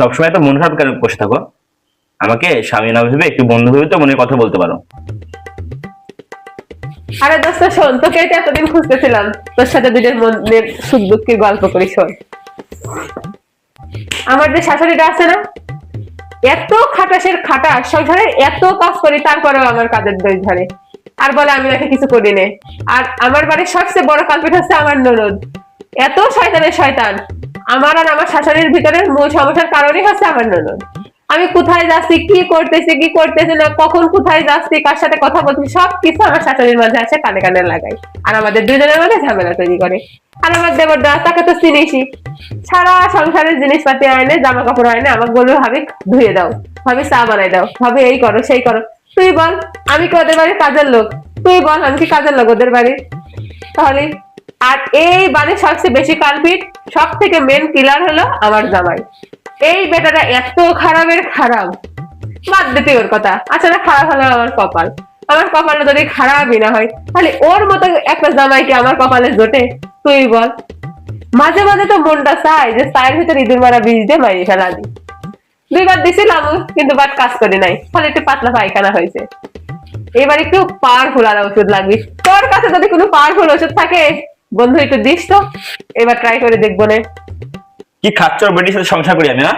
সবসময় তো মন খারাপ কেন বসে থাকো? আমাকে স্বামী না ভেবে একটু বন্ধু ভেবে তো মনের কথা বলতে পারো। আরে দোস্ত, শোন, তোকে তো এতদিন খুঁজতেছিলাম। তোর সাথে দুজনের মনের সুখ দুঃখের গল্প করি, শোন। আমার যে শাশুড়িটা আছে না, এত খাটাসের খাটা সংসারে এত কাজ করি, তারপরেও আমার কাজের দই ধরে। আর বলে, আমি নাকি কিছু করি নে আর আমার বাড়ির সবচেয়ে বড় কালপিট হচ্ছে আমার ননদ। এত শয়তানের শয়তান। আমার আর আমার শাশুড়ির ভিতরে মূল সমস্যার কারণই হচ্ছে আমার ননদ। আমি কোথায় যাচ্ছি, কি করতেছি কি করতেছি না, কখন কোথায় যাচ্ছি, কার সাথে কথা বলছি সব কিছু আমার শাশুড়ির মাঝে আছে, কানে কানে লাগাই। আর আমাদের দুজনের মধ্যে ঝামেলা তৈরি করে। আর আমার দেবরদা, তাকে তো চিনিসই। সারা সংসারের জিনিসপাতি আইনে জামা কাপড় আইনে, আমাকে বলবে, ভাবি, ধুয়ে দাও। ভাবি, চা বানাই দাও। ভাবি, এই করো, সেই করো। তুই বল, আমি কি ওদের বাড়ির কাজের লোক? তুই বল, আমি কি কাজের লোক ওদের বাড়ির? তাহলে, আর এই বাড়ির সবচেয়ে বেশি কালপিট সব থেকে মেন কিলার হলো আমার জামাই। এই বেটাটা এত খারাপের খারাপ। বাদ দিতে ওর কথা। আচ্ছা না, খারাপ হলো আমার কপাল। আমার কপালে যদি খারাপই না হয়, তাহলে ওর মতো একটা জামাইকে আমার কপালে জোটে? তুই বল। মাঝে মাঝে তো মনটা চায় যে চায়ের ভিতরে ইঁদুর মারা বীজ দিয়ে মারি ফেলা দি। দুইবার দিছিলাম, কিন্তু বাট কাজ করে নাই। ফলে একটু পাতলা পায়খানা হয়েছে। এবার একটু পাওয়ারফুল আর ওষুধ লাগবে তোর কাছে যদি কোনো পাওয়ারফুল ওষুধ থাকে বন্ধু, একটু দিস তো। এবার ট্রাই করে দেখব না। কি খাচ্ছ? বেটির সাথে সংসার করি আমি, না।